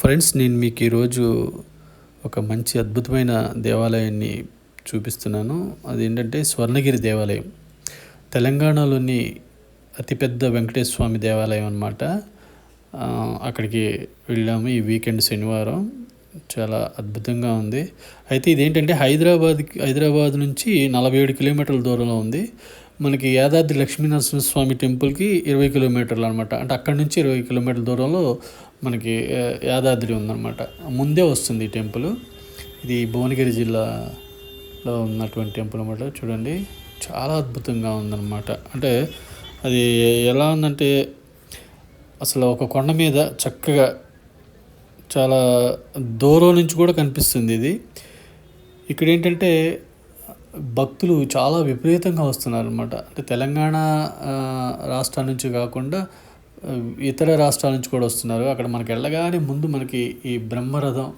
Friends నేను మీకు ఈరోజు ఒక మంచి అద్భుతమైన దేవాలయాన్ని చూపిస్తున్నాను. అదేంటంటే స్వర్ణగిరి దేవాలయం. తెలంగాణలోని అతిపెద్ద వెంకటేశ్వర స్వామి దేవాలయం అనమాట అక్కడికి వెళ్ళాము ఈ వీకెండ్ శనివారం. చాలా అద్భుతంగా ఉంది. అయితే ఇదేంటంటే హైదరాబాద్ హైదరాబాద్ నుంచి నలభై ఏడు కిలోమీటర్ల దూరంలో ఉంది. మనకి యాదాద్రి లక్ష్మీనరసింహ స్వామి టెంపుల్కి ఇరవై కిలోమీటర్లు అనమాట అంటే అక్కడి నుంచి ఇరవై కిలోమీటర్ల దూరంలో మనకి యాదాద్రి ఉందన్నమాట. ముందే వస్తుంది ఈ టెంపుల్. ఇది భువనగిరి జిల్లాలో ఉన్నటువంటి టెంపుల్ అనమాట చూడండి చాలా అద్భుతంగా ఉందన్నమాట. అంటే అది ఎలా ఉందంటే అసలు ఒక కొండ మీద చక్కగా చాలా దూరం నుంచి కూడా కనిపిస్తుంది ఇది. ఇక్కడ ఏంటంటే భక్తులు చాలా విపరీతంగా వస్తున్నారు అనమాట అంటే తెలంగాణ రాష్ట్రం రాష్ట్రాల నుంచి కాకుండా ఇతర రాష్ట్రాల నుంచి కూడా వస్తున్నారు. అక్కడ మనకి వెళ్ళగానే ముందు మనకి ఈ బ్రహ్మరథం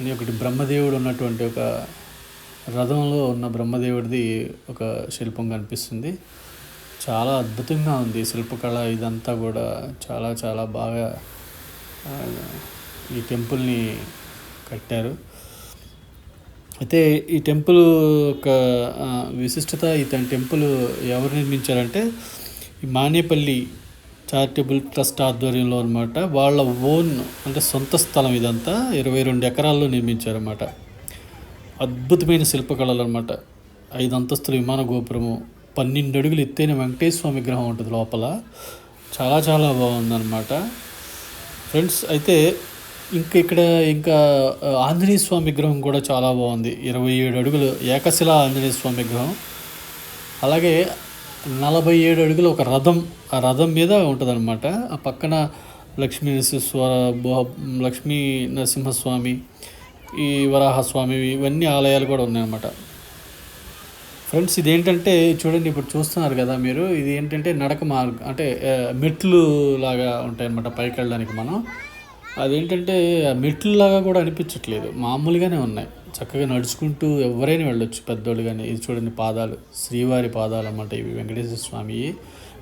అని ఒకటి బ్రహ్మదేవుడు ఉన్నటువంటి ఒక రథంలో ఉన్న బ్రహ్మదేవుడిది ఒక శిల్పం కనిపిస్తుంది. చాలా అద్భుతంగా ఉంది శిల్పకళ. ఇదంతా కూడా చాలా చాలా బాగా ఈ టెంపుల్ని కట్టారు. అయితే ఈ టెంపుల్ యొక్క విశిష్టత ఈ టెంపుల్ ఎవరు నిర్మించారంటే ఈ మానేపల్లి చారిటబుల్ ట్రస్ట్ ఆధ్వర్యంలో అనమాట వాళ్ళ ఓన్ అంటే సొంత స్థలం ఇదంతా ఇరవై రెండు ఎకరాల్లో నిర్మించారన్నమాట. అద్భుతమైన శిల్పకళలు అనమాట ఐదు అంతస్తుల విమాన గోపురము పన్నెండు అడుగులు ఎత్తైన వెంకటేశ్వర స్వామి విగ్రహం ఉంటుంది లోపల. చాలా చాలా బాగుందన్నమాట. ఫ్రెండ్స్ అయితే ఇంకా ఇక్కడ ఇంకా ఆంజనేయ స్వామి విగ్రహం కూడా చాలా బాగుంది. ఇరవై ఏడు అడుగులు ఏకశిలా ఆంజనేయ స్వామి విగ్రహం. అలాగే నలభై ఏడు అడుగులు ఒక రథం ఆ రథం మీద ఉంటుందన్నమాట. ఆ పక్కన లక్ష్మీ నరసింహస్వర లక్ష్మీ నరసింహస్వామి ఈ వరాహస్వామి ఇవన్నీ ఆలయాలు కూడా ఉన్నాయన్నమాట. ఫ్రెండ్స్ ఇదేంటంటే చూడండి ఇప్పుడు చూస్తున్నారు కదా మీరు ఇది ఏంటంటే నడక మార్గం అంటే మెట్లు లాగా ఉంటాయన్నమాట పైకి వెళ్ళడానికి మనం. అదేంటంటే ఆ మెట్లు లాగా కూడా అనిపించట్లేదు. మామూలుగానే ఉన్నాయి. చక్కగా నడుచుకుంటూ ఎవరైనా వెళ్ళొచ్చు పెద్దోళ్ళు కానీ ఇది చూడండి పాదాలు. శ్రీవారి పాదాలు అన్నమాట ఇవి. వెంకటేశ్వర స్వామి.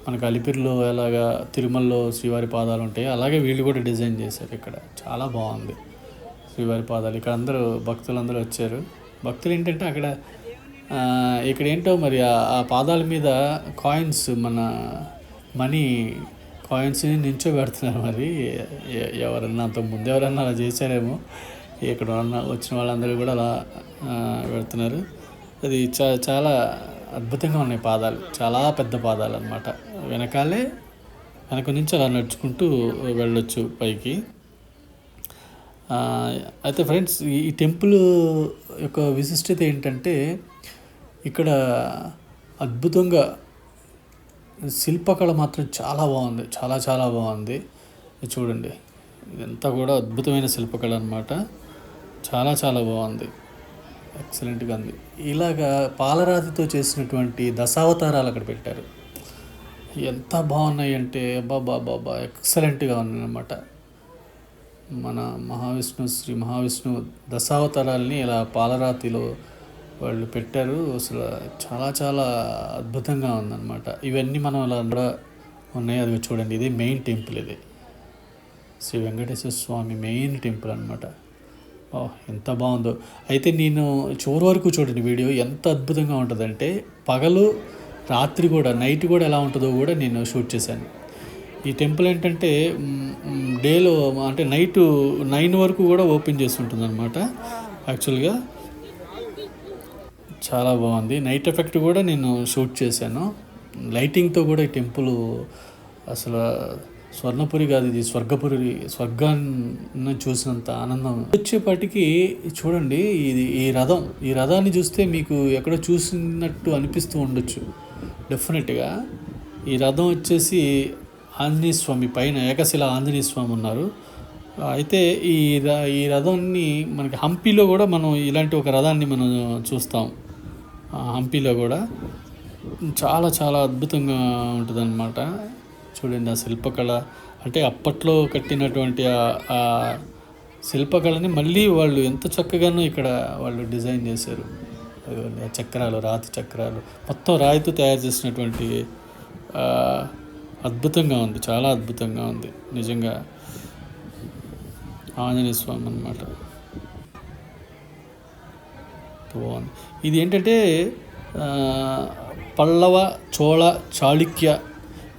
మనకు అలిపిరిలో ఎలాగా తిరుమలలో శ్రీవారి పాదాలు ఉంటాయి అలాగే వీళ్ళు కూడా డిజైన్ చేశారు ఇక్కడ. చాలా బాగుంది శ్రీవారి పాదాలు. ఇక్కడ అందరూ భక్తులందరూ వచ్చారు. భక్తులు ఏంటంటే అక్కడ ఇక్కడ ఏంటో మరి ఆ పాదాల మీద కాయిన్స్ మన మనీ కాయిన్స్ని నించో పెడుతున్నారు మరి. ఎ- ఎవరన్నా అంత ముందు ఎవరన్నా అలా చేశారేమో. ఇక్కడ వచ్చిన వాళ్ళందరూ కూడా అలా పెడుతున్నారు. అది చా చాలా అద్భుతంగా ఉన్నాయి పాదాలు. చాలా పెద్ద పాదాలు అన్నమాట వెనకాలే వెనక నుంచి అలా నడుచుకుంటూ వెళ్ళొచ్చు పైకి. అయితే ఫ్రెండ్స్ ఈ టెంపుల్ యొక్క విశిష్టత ఏంటంటే ఇక్కడ అద్భుతంగా శిల్పకళ మాత్రం చాలా బాగుంది. చాలా చాలా బాగుంది. చూడండి. ఇదంతా కూడా అద్భుతమైన శిల్పకళ అనమాట చాలా చాలా బాగుంది. ఎక్సలెంట్గా ఉంది. ఇలాగా పాలరాతితో చేసినటువంటి దశావతారాలు అక్కడ పెట్టారు. ఎంత బాగున్నాయి అంటే బాబా బాబా ఎక్సలెంట్గా ఉన్నాయన్నమాట మన మహావిష్ణు శ్రీ మహావిష్ణు దశావతారాల్ని ఇలా పాలరాతిలో వాళ్ళు పెట్టారు. అసలు చాలా చాలా అద్భుతంగా ఉందన్నమాట. ఇవన్నీ మనం అలా కూడా ఉన్నాయి. అది చూడండి ఇది మెయిన్ టెంపుల్ ఇది. శ్రీ వెంకటేశ్వర స్వామి మెయిన్ టెంపుల్ అనమాట ఎంత బాగుందో. అయితే నేను చివరి వరకు చూడండి వీడియో ఎంత అద్భుతంగా ఉంటుందంటే పగలు రాత్రి కూడా నైట్ కూడా ఎలా ఉంటుందో కూడా నేను షూట్ చేశాను. ఈ టెంపుల్ ఏంటంటే డేలో అంటే నైట్ నైన్ వరకు కూడా ఓపెన్ చేసి ఉంటుంది అనమాట యాక్చువల్గా చాలా బాగుంది. నైట్ ఎఫెక్ట్ కూడా నేను షూట్ చేశాను. లైటింగ్తో కూడా ఈ టెంపుల్ అసలు స్వర్ణపురి కాదు ఇది స్వర్గపురి స్వర్గాన్ని చూసినంత ఆనందం. వచ్చేపాటికి చూడండి ఇది ఈ రథం ఈ రథాన్ని చూస్తే మీకు ఎక్కడో చూసినట్టు అనిపిస్తూ ఉండొచ్చు. డెఫినెట్గా ఈ రథం వచ్చేసి ఆంజనేయ స్వామి పైన ఏకశిల ఆంజనేయ స్వామి ఉన్నారు. అయితే ఈ ర- ఈ రథాన్ని మనకి హంపీలో కూడా మనం ఇలాంటి ఒక రథాన్ని మనం చూస్తాం. హంపీలో కూడా చాలా చాలా అద్భుతంగా ఉంటుందన్నమాట. చూడండి ఆ శిల్పకళ. అంటే అప్పట్లో కట్టినటువంటి ఆ- శిల్పకళని మళ్ళీ వాళ్ళు ఎంత చక్కగానో ఇక్కడ వాళ్ళు డిజైన్ చేశారు. ఆ చక్రాలు రాతి చక్రాలు. మొత్తం రాయితో తయారు చేసినటువంటి అద్భుతంగా ఉంది. చాలా అద్భుతంగా ఉంది. నిజంగా ఆంజనేయ స్వామి అన్నమాట. బాగుంది ఇది ఏంటంటే పల్లవ చోళ చాళుక్య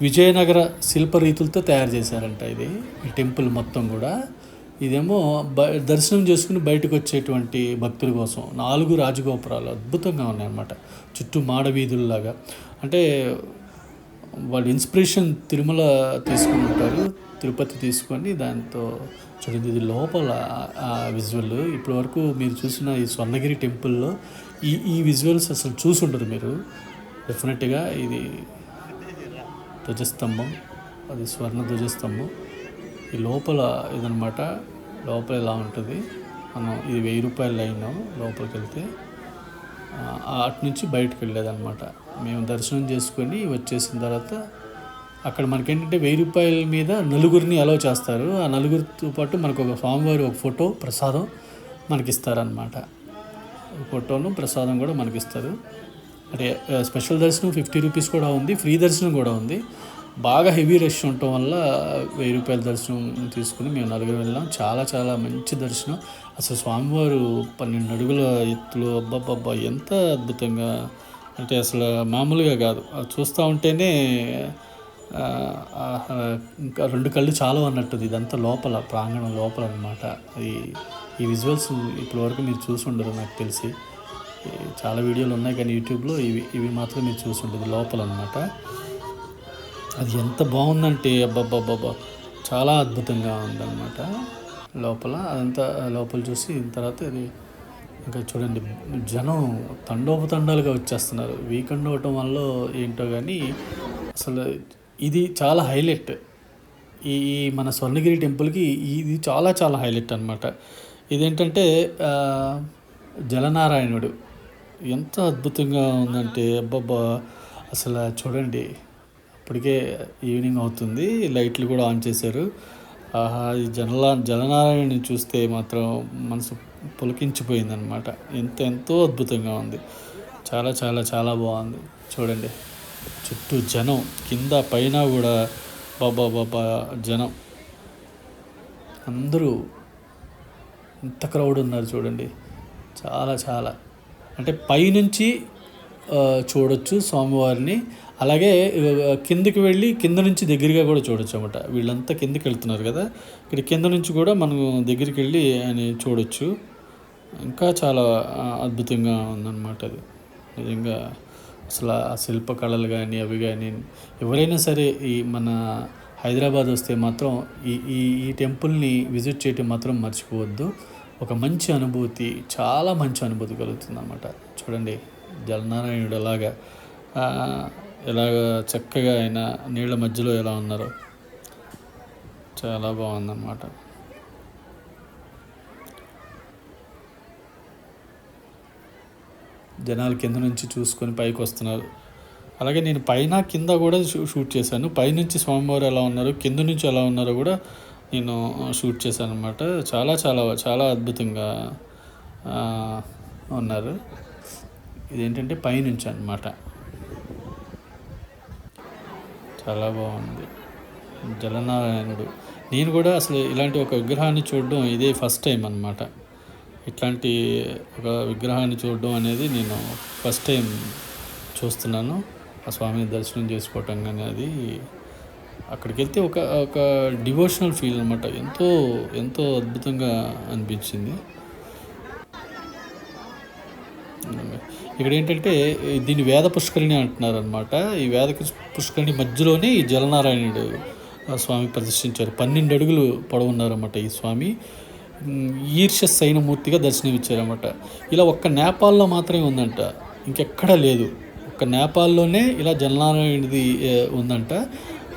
విజయనగర శిల్పరీతులతో తయారు చేశారంట ఇది ఈ టెంపుల్ మొత్తం కూడా. ఇదేమో బ దర్శనం చేసుకుని బయటకు వచ్చేటువంటి భక్తుల కోసం. నాలుగు రాజగోపురాలు అద్భుతంగా ఉన్నాయన్నమాట. చుట్టూ మాడవీధుల్లాగా. అంటే వాళ్ళు ఇన్స్పిరేషన్ తిరుమల తీసుకుని ఉంటారు తిరుపతి తీసుకొని దాంతో చూడండి ఇది లోపల విజువల్. ఇప్పటి వరకు మీరు చూసిన ఈ స్వర్ణగిరి టెంపుల్లో ఈ ఈ విజువల్స్ అసలు చూసి మీరు. డెఫినెట్గా ఇది ధ్వజస్తంభం అది స్వర్ణ ధ్వజస్తంభం. ఈ లోపల ఇదనమాట లోపల ఇలా ఉంటుంది? మనం ఇది వెయ్యి రూపాయల లైన్ లోపలికి వెళ్తే అటు నుంచి బయటకు వెళ్ళేదన్నమాట. మేము దర్శనం చేసుకొని వచ్చేసిన తర్వాత అక్కడ మనకేంటంటే వెయ్యి రూపాయల మీద నలుగురిని అలో చేస్తారు. ఆ నలుగురితో పాటు మనకు ఒక స్వామివారి ఒక ఫోటో ప్రసాదం మనకి ఇస్తారనమాట ఫోటోను ప్రసాదం కూడా మనకి ఇస్తారు అంటే స్పెషల్ దర్శనం ఫిఫ్టీ రూపీస్ కూడా ఉంది ఫ్రీ దర్శనం కూడా ఉంది. బాగా హెవీ రష్ ఉండటం వల్ల వెయ్యి రూపాయల దర్శనం తీసుకుని మేము నలుగురు వెళ్ళాం. చాలా చాలా మంచి దర్శనం. అసలు స్వామివారు పన్నెండు అడుగుల ఎత్తులు అబ్బబ్బబ్బా ఎంత అద్భుతంగా. అంటే అసలు మామూలుగా కాదు. అది చూస్తూ ఉంటేనే ఇంకా రెండు కళ్ళు చాలా అన్నట్టు ఇదంతా లోపల ప్రాంగణం లోపల అనమాట అది ఈ విజువల్స్ ఇప్పటి వరకు మీరు చూసి ఉండరు నాకు తెలిసి. చాలా వీడియోలు ఉన్నాయి కానీ యూట్యూబ్లో ఇవి ఇవి మాత్రం మీరు చూసి ఉండదు లోపల అనమాట అది ఎంత బాగుందంటే అబ్బబ్బబ్బబ్బా. చాలా అద్భుతంగా ఉందన్నమాట. లోపల అదంతా లోపల చూసి తర్వాత అది ఇంకా చూడండి జనం తండోపతండాలుగా వచ్చేస్తున్నారు. వీకెండ్ అవటం వల్ల ఏంటో కానీ అసలు ఇది చాలా హైలైట్. ఈ మన స్వర్ణగిరి టెంపుల్కి ఇది చాలా చాలా హైలైట్ అనమాట ఇదేంటంటే జలనారాయణుడు. ఎంత అద్భుతంగా ఉందంటే అబ్బబ్బా! అసలు చూడండి. అప్పటికే ఈవినింగ్ అవుతుంది లైట్లు కూడా ఆన్ చేశారు. ఆహా! ఈ జనల జలనారాయణని చూస్తే మాత్రం మనసు పులకించిపోయిందనమాట ఎంత ఎంతో అద్భుతంగా ఉంది. చాలా చాలా చాలా బాగుంది. చూడండి. చుట్టూ జనం కింద పైన కూడా బాబా బాబా జనం. అందరూ ఇంత క్రౌడ్ ఉన్నారు చూడండి. చాలా చాలా. అంటే పైనుంచి చూడొచ్చు స్వామివారిని. అలాగే కిందకి వెళ్ళి కింద నుంచి దగ్గరగా కూడా చూడొచ్చు అనమాట వీళ్ళంతా కిందకి వెళ్తున్నారు కదా. ఇక్కడ కింద నుంచి కూడా మనం దగ్గరికి వెళ్ళి అని చూడొచ్చు. ఇంకా చాలా అద్భుతంగా ఉందన్నమాట అది. నిజంగా అసలు ఆ శిల్పకళలు కానీ అవి కానీ ఎవరైనా సరే ఈ మన హైదరాబాద్ వస్తే మాత్రం ఈ ఈ ఈ టెంపుల్ని విజిట్ చేయటం మాత్రం మర్చిపోవద్దు. ఒక మంచి అనుభూతి చాలా మంచి అనుభూతి కలుగుతుంది అనమాట చూడండి జలనారాయణుడు ఎలాగా ఎలాగ చక్కగా ఆయన నీళ్ళ మధ్యలో ఎలా ఉన్నారో. చాలా బాగుందన్నమాట. జనాలు కింద నుంచి చూసుకొని పైకి వస్తున్నారు. అలాగే నేను పైన కింద కూడా షూట్ చేశాను. పైనుంచి స్వామివారు ఎలా ఉన్నారు కింద నుంచి ఎలా ఉన్నారో కూడా నేను షూట్ చేశాను అనమాట చాలా చాలా చాలా అద్భుతంగా ఉన్నారు. ఇదేంటంటే పైనుంచి అనమాట చాలా బాగుంది. జలనారాయణుడు. నేను కూడా అసలు ఇలాంటి ఒక విగ్రహాన్ని చూడడం ఇదే ఫస్ట్ టైం అనమాట ఇట్లాంటి ఒక విగ్రహాన్ని చూడడం అనేది నేను ఫస్ట్ టైం చూస్తున్నాను. ఆ స్వామిని దర్శనం చేసుకోవటం కానీ అది అక్కడికి వెళ్తే ఒక ఒక డివోషనల్ ఫీల్ అనమాట ఎంతో ఎంతో అద్భుతంగా అనిపించింది. ఇక్కడ ఏంటంటే దీన్ని వేద పుష్కరిణి అంటున్నారు అనమాట ఈ వేద పుష్కరిణి మధ్యలోనే ఈ జలనారాయణుడు స్వామి ప్రతిష్ఠించారు. పన్నెండు అడుగులు పొడవున్నారన్నమాట ఈ స్వామి. ఈర్ష్య సైనమూర్తిగా దర్శనమిచ్చారన్నమాట. ఇలా ఒక్క నేపాల్లో మాత్రమే ఉందంట. ఇంకెక్కడా లేదు. ఒక్క నేపాల్లోనే ఇలా జలనారాయణది ఉందంట.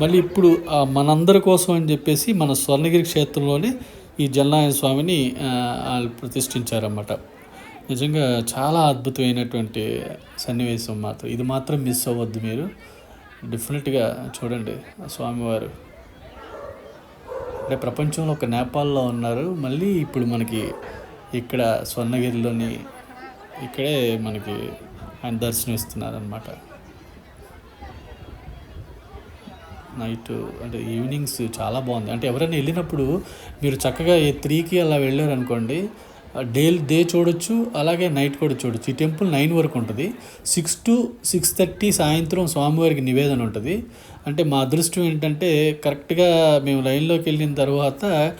మళ్ళీ ఇప్పుడు మనందరి కోసం అని చెప్పేసి మన స్వర్ణగిరి క్షేత్రంలోనే ఈ జలనారాయణ స్వామిని వాళ్ళు ప్రతిష్ఠించారన్నమాట. నిజంగా చాలా అద్భుతమైనటువంటి సన్నివేశం మాత్రం. ఇది మాత్రం మిస్ అవ్వద్దు మీరు. డెఫినెట్గా చూడండి స్వామివారు. అంటే ప్రపంచంలో ఒక నేపాల్లో ఉన్నారు. మళ్ళీ ఇప్పుడు మనకి ఇక్కడ స్వర్ణగిరిలోని ఇక్కడే మనకి ఆయన దర్శనం ఇస్తున్నారు అనమాట నైట్ అంటే ఈవినింగ్స్ చాలా బాగుంది. అంటే ఎవరైనా వెళ్ళినప్పుడు మీరు చక్కగా ఏ త్రీకి అలా వెళ్ళారు అనుకోండి డే డే చూడొచ్చు అలాగే నైట్ కూడా చూడొచ్చు. ఈ టెంపుల్ నైన్ వరకు ఉంటుంది. సిక్స్ టు సిక్స్ థర్టీ సాయంత్రం స్వామివారికి నివేదన ఉంటుంది. అంటే మా అదృష్టం ఏంటంటే కరెక్ట్గా మేము లైన్లోకి వెళ్ళిన తర్వాత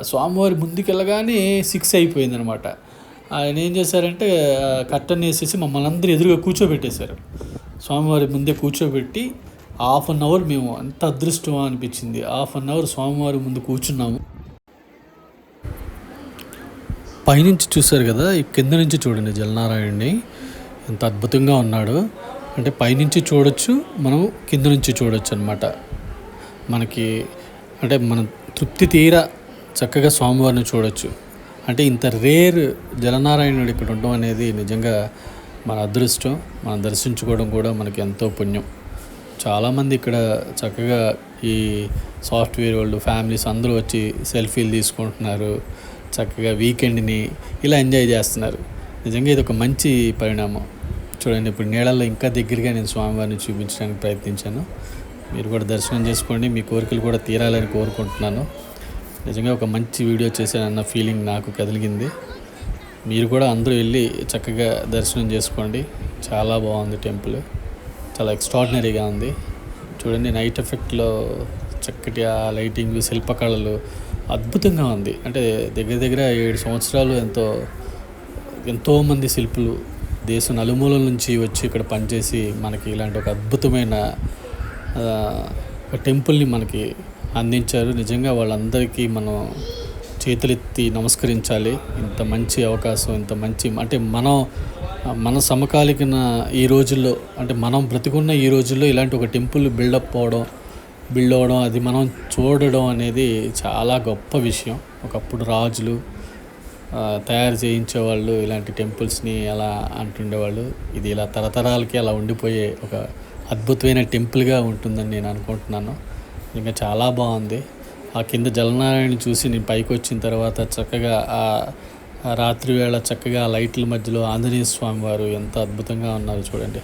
స్వామివారి ముందుకెళ్ళగానే సిక్స్ అయిపోయింది అనమాట ఆయన ఏం చేశారంటే కట్టన్ వేసేసి మమ్మల్ని అందరూ ఎదురుగా కూర్చోబెట్టేశారు. స్వామివారి ముందే కూర్చోబెట్టి హాఫ్ అన్ అవర్ మేము అంత అదృష్టం అనిపించింది. హాఫ్ అన్ అవర్ స్వామివారి ముందు కూర్చున్నాము. పైనుంచి చూశారు కదా ఈ కింద నుంచి చూడండి జలనారాయణని ఎంత అద్భుతంగా ఉన్నాడు. అంటే పైనుంచి చూడొచ్చు మనం కింద నుంచి చూడొచ్చు అనమాట మనకి అంటే మనం తృప్తి తీర చక్కగా స్వామివారిని చూడొచ్చు. అంటే ఇంత రేర్ జలనారాయణుడు ఇక్కడ ఉండడం అనేది నిజంగా మన అదృష్టం. మనం దర్శించుకోవడం కూడా మనకి ఎంతో పుణ్యం. చాలామంది ఇక్కడ చక్కగా ఈ సాఫ్ట్వేర్ వాళ్ళు ఫ్యామిలీస్ అందరూ వచ్చి సెల్ఫీలు తీసుకుంటున్నారు. చక్కగా వీకెండ్ని ఇలా ఎంజాయ్ చేస్తున్నారు. నిజంగా ఇది ఒక మంచి పరిణామం. చూడండి ఇప్పుడు నీళ్ళల్లో ఇంకా దగ్గరగా నేను స్వామివారిని చూపించడానికి ప్రయత్నించాను. మీరు కూడా దర్శనం చేసుకోండి. మీ కోరికలు కూడా తీరాలని కోరుకుంటున్నాను. నిజంగా ఒక మంచి వీడియో చేశానన్న ఫీలింగ్ నాకు కదిలిగింది. మీరు కూడా అందరూ వెళ్ళి చక్కగా దర్శనం చేసుకోండి. చాలా బాగుంది టెంపుల్. చాలా ఎక్స్ట్రాడినరీగా ఉంది. చూడండి నైట్ ఎఫెక్ట్లో చక్కటి ఆ లైటింగ్ శిల్పకళలు అద్భుతంగా ఉంది. అంటే దగ్గర దగ్గర ఏడు సంవత్సరాలు ఎంతో ఎంతోమంది శిల్పులు దేశం నలుమూలల నుంచి వచ్చి ఇక్కడ పనిచేసి మనకి ఇలాంటి ఒక అద్భుతమైన ఒక టెంపుల్ని మనకి అందించారు. నిజంగా వాళ్ళందరికీ మనం చేతులెత్తి నమస్కరించాలి. ఇంత మంచి అవకాశం ఇంత మంచి అంటే మనం మన సమకాలికన ఈ రోజుల్లో అంటే మనం బ్రతికున్న ఈ రోజుల్లో ఇలాంటి ఒక టెంపుల్ బిల్డప్ అవడం బిల్డ్ అవ్వడం అది మనం చూడడం అనేది చాలా గొప్ప విషయం. ఒకప్పుడు రాజులు తయారు చేయించేవాళ్ళు ఇలాంటి టెంపుల్స్ని అలా అంటుండేవాళ్ళు. ఇది ఇలా తరతరాలకి అలా ఉండిపోయే ఒక అద్భుతమైన టెంపుల్గా ఉంటుందని నేను అనుకుంటున్నాను. ఇంకా చాలా బాగుంది. ఆ కింద జలనారాయణ చూసి నేను పైకి వచ్చిన తర్వాత చక్కగా ఆ రాత్రి వేళ చక్కగా లైట్ల మధ్యలో ఆంజనేయ స్వామి వారు ఎంత అద్భుతంగా ఉన్నారు చూడండి.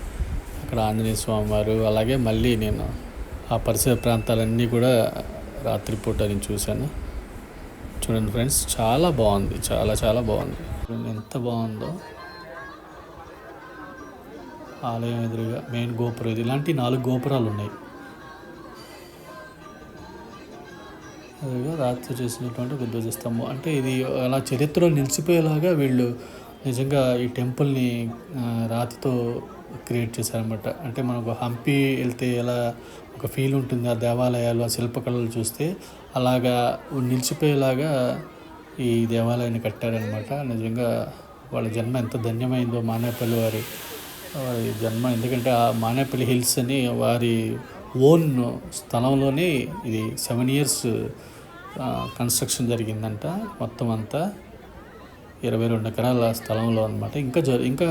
అక్కడ ఆంజనేయ స్వామి వారు అలాగే మళ్ళీ నేను ఆ పరిసర ప్రాంతాలన్నీ కూడా రాత్రిపూట నేను చూశాను. చూడండి ఫ్రెండ్స్ చాలా బాగుంది చాలా చాలా బాగుంది. ఎంత బాగుందో. ఆలయం ఎదురుగా మెయిన్ గోపురం ఇది. ఇలాంటి నాలుగు గోపురాలు ఉన్నాయి. అదిగా రాత్రి చేసినటువంటి ఒక ధ్వజస్తంభం అంటే ఇది అలా చరిత్రలో నిలిచిపోయేలాగా వీళ్ళు నిజంగా ఈ టెంపుల్ని రాతితో క్రియేట్ చేశారనమాట అంటే మనకు హంపి వెళ్తే ఎలా ఒక ఫీల్ ఉంటుంది ఆ దేవాలయాలు ఆ శిల్పకళలు చూస్తే అలాగా నిలిచిపోయేలాగా ఈ దేవాలయాన్ని కట్టారనమాట నిజంగా వాళ్ళ జన్మ ఎంత ధన్యమైందో మానేపల్లి వారి వారి జన్మ. ఎందుకంటే ఆ మానేపల్లి హిల్స్ అని వారి ఓన్ స్థలంలోనే ఇది సెవెన్ ఇయర్స్ కన్స్ట్రక్షన్ జరిగిందంట. మొత్తం అంతా ఇరవై రెండు ఎకరాల స్థలంలో అనమాట ఇంకా జ ఇంకా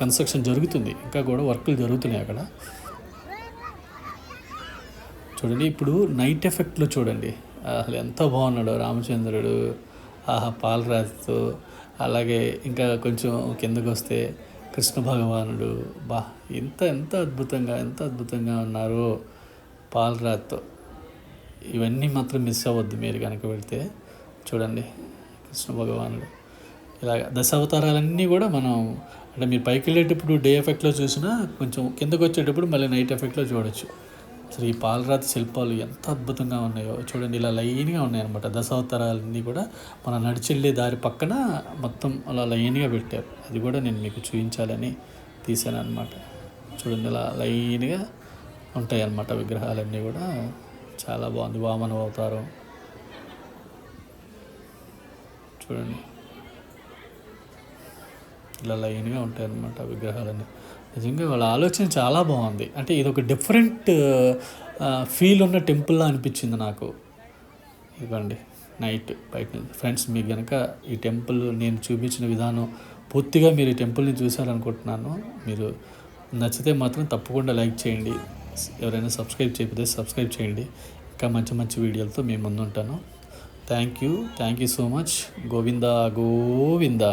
కన్స్ట్రక్షన్ జరుగుతుంది. ఇంకా కూడా వర్కులు జరుగుతున్నాయి అక్కడ. చూడండి ఇప్పుడు నైట్ ఎఫెక్ట్లో చూడండి. అసలు ఎంత బాగున్నాడు రామచంద్రుడు ఆహా పాలరాజుతో అలాగే ఇంకా కొంచెం కిందకు వస్తే కృష్ణ భగవానుడు. బా ఎంత ఎంత అద్భుతంగా ఎంత అద్భుతంగా ఉన్నారు పాలరాజుతో ఇవన్నీ మాత్రం మిస్ అవ్వద్దు మీరు కనుక వెళ్తే. చూడండి కృష్ణ భగవానుడు. ఇలాగ దశావతారాలన్నీ కూడా మనం అంటే మీరు పైకి వెళ్ళేటప్పుడు డే ఎఫెక్ట్లో చూసినా కొంచెం కిందకు వచ్చేటప్పుడు మళ్ళీ నైట్ ఎఫెక్ట్లో చూడొచ్చు. అసలు ఈ పాలరాతి శిల్పాలు ఎంత అద్భుతంగా ఉన్నాయో చూడండి ఇలా లైన్గా ఉన్నాయన్నమాట. దశావతారాలన్నీ కూడా మనం నడిచెళ్ళే దారి పక్కన మొత్తం అలా లైన్గా పెట్టారు. అది కూడా నేను మీకు చూపించాలని తీశాను అనమాట చూడండి ఇలా లైన్గా ఉంటాయి అన్నమాట విగ్రహాలన్నీ కూడా. చాలా బాగుంది. వామన అవతారం. చూడండి. ఇలా లైన్గా ఉంటాయి అన్నమాట విగ్రహాలన్నీ. నిజంగా వాళ్ళ ఆలోచన చాలా బాగుంది. అంటే ఇది ఒక డిఫరెంట్ ఫీల్ ఉన్న టెంపుల్లా అనిపించింది నాకు. ఇవ్వండి నైట్ బయట నుంచి. ఫ్రెండ్స్ మీకు కనుక ఈ టెంపుల్ నేను చూపించిన విధానం పూర్తిగా మీరు ఈ టెంపుల్ని చూశారనుకుంటున్నాను. మీరు నచ్చితే మాత్రం తప్పకుండా లైక్ చేయండి. ఎవరైనా సబ్స్క్రైబ్ చేయకపోతే సబ్స్క్రైబ్ చేయండి. ఇంకా మంచి మంచి వీడియోలతో మేము ముందుంటాను. Thank you. Thank you so much. Govinda Govinda.